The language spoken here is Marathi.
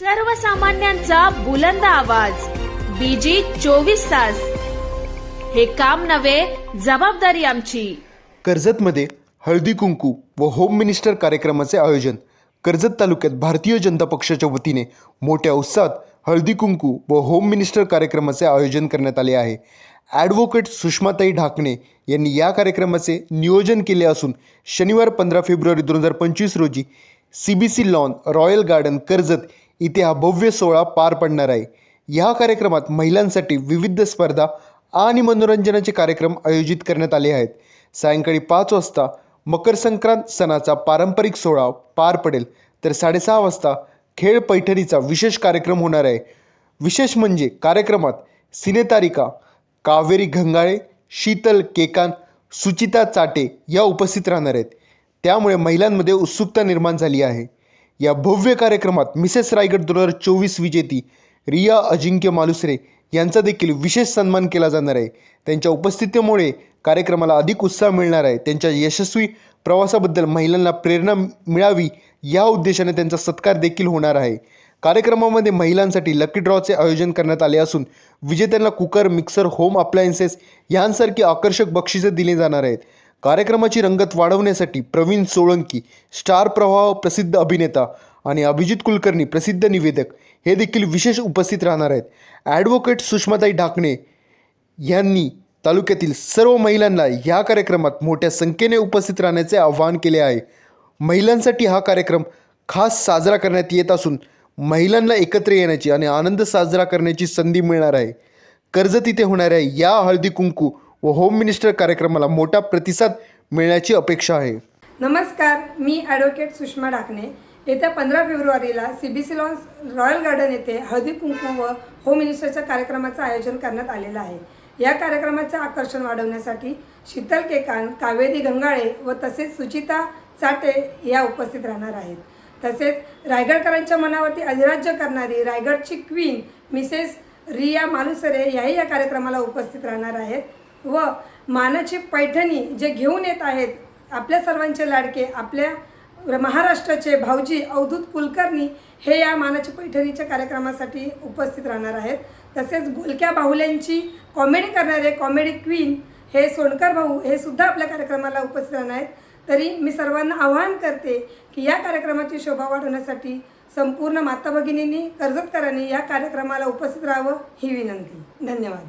सर्वसामान्यांचा बुलंद आवाज. बीजी चोवीस तास. हे काम नव्हे जबाबदारी आमची. कर्जतमध्ये हळदी कुंकू व होम मिनिस्टर कार्यक्रमाचे आयोजन. कर्जत तालुक्यात भारतीय जनता पक्षाच्या वतीने मोठ्या उत्साहात हळदी कुंकू व होम मिनिस्टर कार्यक्रमाचे आयोजन करण्यात आले आहे. ॲडव्होकेट सुषमाताई ढाकणे यांनी या कार्यक्रमाचे नियोजन केले असून शनिवार पंधरा फेब्रुवारी दोन हजार पंचवीस रोजी C B C lawn royal garden Karjat इथे हा भव्य सोहळा पार पडणार आहे. या कार्यक्रमात महिलांसाठी विविध स्पर्धा आणि मनोरंजनाचे कार्यक्रम आयोजित करण्यात आले आहेत. सायंकाळी पाच वाजता मकर संक्रांत सणाचा पारंपरिक सोहळा पार पडेल. तर साडेसहा वाजता खेळ पैठणीचा विशेष कार्यक्रम होणार आहे. विशेष म्हणजे कार्यक्रमात सिनेतारिका कावेरी घंगाळे शीतल केकान सुचिता चाटे या उपस्थित राहणार आहेत. त्यामुळे महिलांमध्ये उत्सुकता निर्माण झाली आहे. या भव्य कार्यक्रमात मिसेस रायगड दोन हजार चोवीस विजेती रिया अजिंक्य मालुसरे यांचा देखील विशेष सन्मान केला जाणार आहे. त्यांच्या उपस्थितीमुळे कार्यक्रमाला अधिक उत्साह मिळणार आहे. त्यांच्या यशस्वी प्रवासाबद्दल महिलांना प्रेरणा मिळावी या उद्देशाने त्यांचा सत्कार देखील होणार आहे. कार्यक्रमामध्ये महिलांसाठी लकी ड्रॉचे आयोजन करण्यात आले असून विजेत्यांना कुकर मिक्सर होम अप्लायन्सेस यांसारखी आकर्षक बक्षिसं दिली जाणार आहेत. कार्यक्रमाची रंगत वाढवण्यासाठी प्रवीण सोळंकी स्टार प्रवाह प्रसिद्ध अभिनेता आणि अभिजित कुलकर्णी प्रसिद्ध निवेदक हे देखील विशेष उपस्थित राहणार आहेत. ॲडव्होकेट सुषमाताई ढाकणे यांनी तालुक्यातील सर्व महिलांना या कार्यक्रमात मोठ्या संख्येने उपस्थित राहण्याचे आवाहन केले आहे. महिलांसाठी हा कार्यक्रम खास साजरा करण्यात येत असून महिलांना एकत्र येण्याची आणि आनंद साजरा करण्याची संधी मिळणार आहे. कर्जत इथे होणाऱ्या या हळदी कुंकू व होम मिनिस्टर कार्यक्रमाला मोठा प्रतिसाद मिळण्याची अपेक्षा आहे. नमस्कार मी ॲडव्होकेट सुषमा डाकणे. येत्या पंधरा फेब्रुवारीला C B C lawns royal garden येथे हळदी कुंकू व होम मिनिस्टरच्या कार्यक्रमाचं आयोजन करण्यात आलेलं आहे. या कार्यक्रमाचे आकर्षण वाढवण्यासाठी शीतल केकान कावेरी गंगाळे व तसेच सुचिता चाटे या उपस्थित राहणार आहेत. तसेच रायगडकरांच्या मनावरती अधिराज्य करणारी रायगडची क्वीन मिसेस रिया मालुसरे याही या कार्यक्रमाला उपस्थित राहणार आहेत. व मानाची पैठणी जे घेऊन येत आहेत आपल्या सर्वांचे लाडके आपल्या महाराष्ट्राचे भाऊजी अवधूत कुलकर्णी हे या मानाची पैठणीच्या कार्यक्रमासाठी उपस्थित राहणार आहेत. तसेच बोलक्या बाहुल्यांची कॉमेडी करणारे कॉमेडी क्वीन हे सोनकर भाऊ हे सुद्धा आपल्या कार्यक्रमाला उपस्थित राहणार आहेत. तरी मी सर्वांना आवाहन करते की या कार्यक्रमाची शोभा वाढवण्यासाठी संपूर्ण माता भगिनींनी कर्जतकरांनी या कार्यक्रमाला उपस्थित राहावं ही विनंती. धन्यवाद.